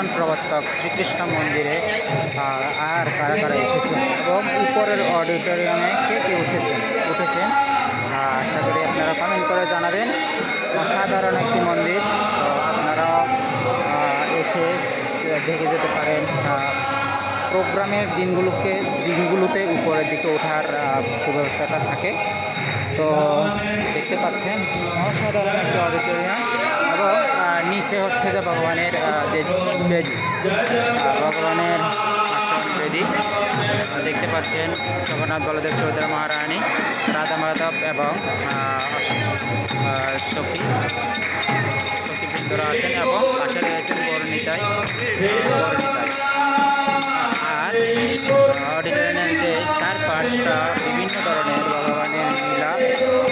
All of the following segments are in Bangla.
মস্তক শ্রীকৃষ্ণ মন্দিরে আর কারা কারা এসেছেন এবং উপরের অডিটোরিয়ামে কে কে উঠেছেন? উঠেছেন আশা করি আপনারা কমেন্ট করে জানাবেন। অসাধারণ একটি মন্দির, তো আপনারাও এসে দেখে যেতে পারেন। প্রোগ্রামের দিনগুলোকে, দিনগুলোতে উপরের দিকে ওঠার সুব্যবস্থাটা থাকে। তো দেখতে পাচ্ছেন, অসাধারণ একটি অডিটোরিয়াম। নিচে হচ্ছে যে ভগবানের যে বেদি ভগবানের বেদি। দেখতে পাচ্ছেন জগন্নাথ বলদেব চৌধুরী মহারানী, রাধা মাধব এবং সখী সখীবৃন্দরা আছেন এবং পাশে রয়েছেন বর্ণিতায় আর অডিটোরিয়ামের যে চারপাশটা বিভিন্ন ধরনের ভগবানের লীলা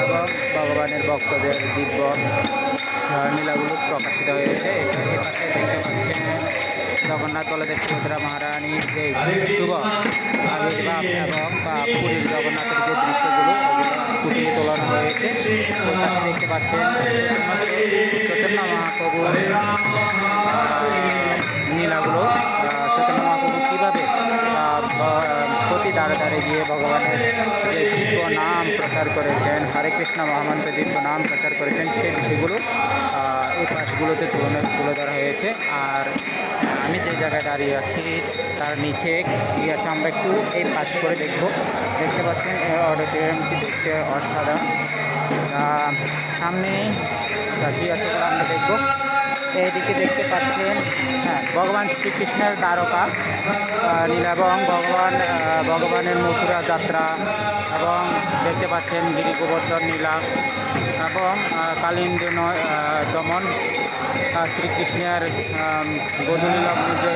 এবং ভগবানের ভক্তদের দিব্য লীলাগুলো প্রকাশিত হয়েছে। পাশে দেখতে পাচ্ছেন জগন্নাথ বলদেব সুভদ্রা মহারানীর যে শুভ আবির্ভাব এবং পুরীর জগন্নাথের যে দৃশ্যগুলো ফুটিয়ে তোলানো হয়েছে ওই দেখতে পাচ্ছেন চৈতন্য মহাপ্রভুর নীলাগুলো চৈতন্য মহাপ্রভু কীভাবে প্রতি দাঁড়ে দাঁড়ে গিয়ে ভগবানের যে প্রচার করেছেন। হরে কৃষ্ণ মহামন্ত্র দিব্য নাম প্রচার করেছেন। সেই বিষয়গুলো এই পাশগুলোতে তুলনা তুলে ধরা হয়েছে। আর আমি যে জায়গায় দাঁড়িয়ে আছি, তার নিচে কি আছে আমরা একটু এই পাশ করে দেখব। দেখতে পাচ্ছেন এই অডিটোরিয়ামটি দেখতে অসাধারণ। সামনে কি আছে আমরা দেখব। এইদিকে দেখতে পাচ্ছেন হ্যাঁ ভগবান শ্রীকৃষ্ণের দ্বারকা এবং ভগবান ভগবানের মথুরা যাত্রা এবং দেখতে পাচ্ছেন গিরি গোবর্ধন নীলা এবং কালিন্দ দমন শ্রীকৃষ্ণের গধূলি লগ্নে যে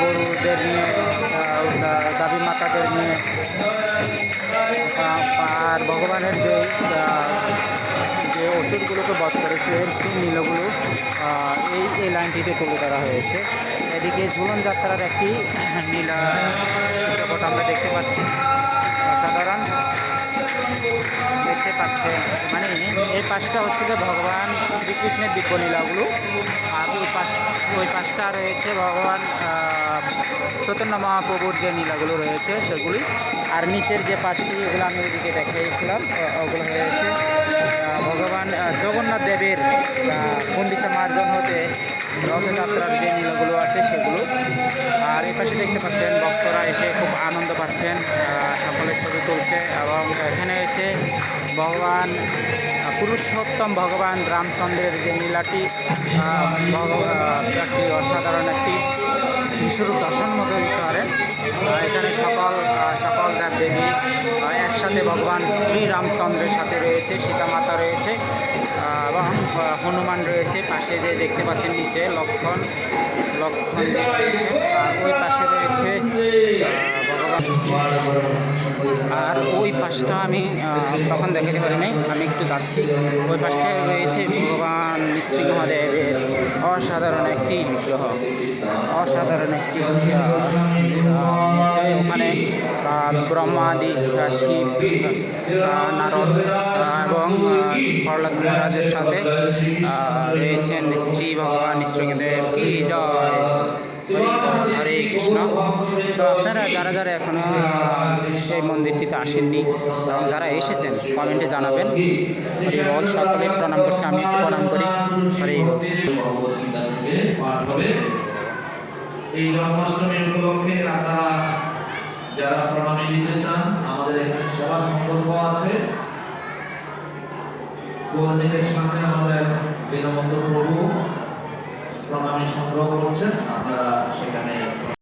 গরুদের নিয়ে দাবি মাতাদের নিয়ে আর ভগবানের যে যে ওষুধগুলোকে বধ করেছে, সেই নীলগুলো লাইনটিতে তুলে ধরা হয়েছে। এদিকে ঝুলন যাত্রার একটি নীলা চিত্রপট আমরা দেখতে পাচ্ছি। অসাধারণ। দেখতে পাচ্ছেন মানে এই পাশটা হচ্ছে যে ভগবান শ্রীকৃষ্ণের দিব্য লীলাগুলো আর ওই পাশ ওই পাশটা রয়েছে ভগবান চৈতন্য মহাপ্রভুর যে নীলাগুলো রয়েছে সেগুলি। আর নিচের যে পাশটি এগুলো আমি ওইদিকে দেখিয়েছিলাম ওগুলো আহ, ভগবান জগন্নাথ দেবের পন্ডিচা মার্জন হতে রথযাত্রার যে নীলাগুলো আছে সেগুলো। আর এই পাশে দেখতে পাচ্ছেন ভক্তরা এসে খুব আনন্দ পাচ্ছেন আহ, সকলে ছবি তুলছে এবং এখানে এসে ভগবান পুরুষোত্তম ভগবান রামচন্দ্রের যে নীলাটি একটি অসাধারণ একটি বিশ্বরূপ দর্শন মতো দিতে আহ, এখানে সকল সকল দেব দেবী একসাথে ভগবান শ্রী রামচন্দ্রের সাথে রয়েছে সীতা মাতা রয়েছে। হনুমান রয়েছে পাশে যে দেখতে পাচ্ছেন নিচে লক্ষণ লক্ষণ আর ওই পাশে রয়েছে আর ওই পাশটা আমি তখন দেখাতে পারি নাই, আমি একটু যাচ্ছি। ওই পাশটায় রয়েছে ভগবান নৃসিংহদেবের অসাধারণ একটি বিগ্রহ। অসাধারণ একটি ওখানে ব্রহ্মাদি শিব নারদ এবং প্রহ্লাদ মহারাজের সাথে রয়েছেন শ্রী ভগবান নৃসিংহদেব কি জয়! হরে কৃষ্ণ। তো আপনারা যারা যারা এখনও আহ, এই মন্দিরটিতে আসেননি এবং যারা এসেছেন কমেন্টে জানাবেন। সকলে প্রণাম করছি আমি প্রণাম করি। এই জন্মাষ্টমী উপলক্ষে আপনারা যারা প্রণামী দিতে চান আমাদের এখানে সভা সংকল্প আছে। কর্মীদের সামনে আমাদের দীনবন্ধু প্রভু প্রণামী সংগ্রহ করছেন আপনারা সেখানে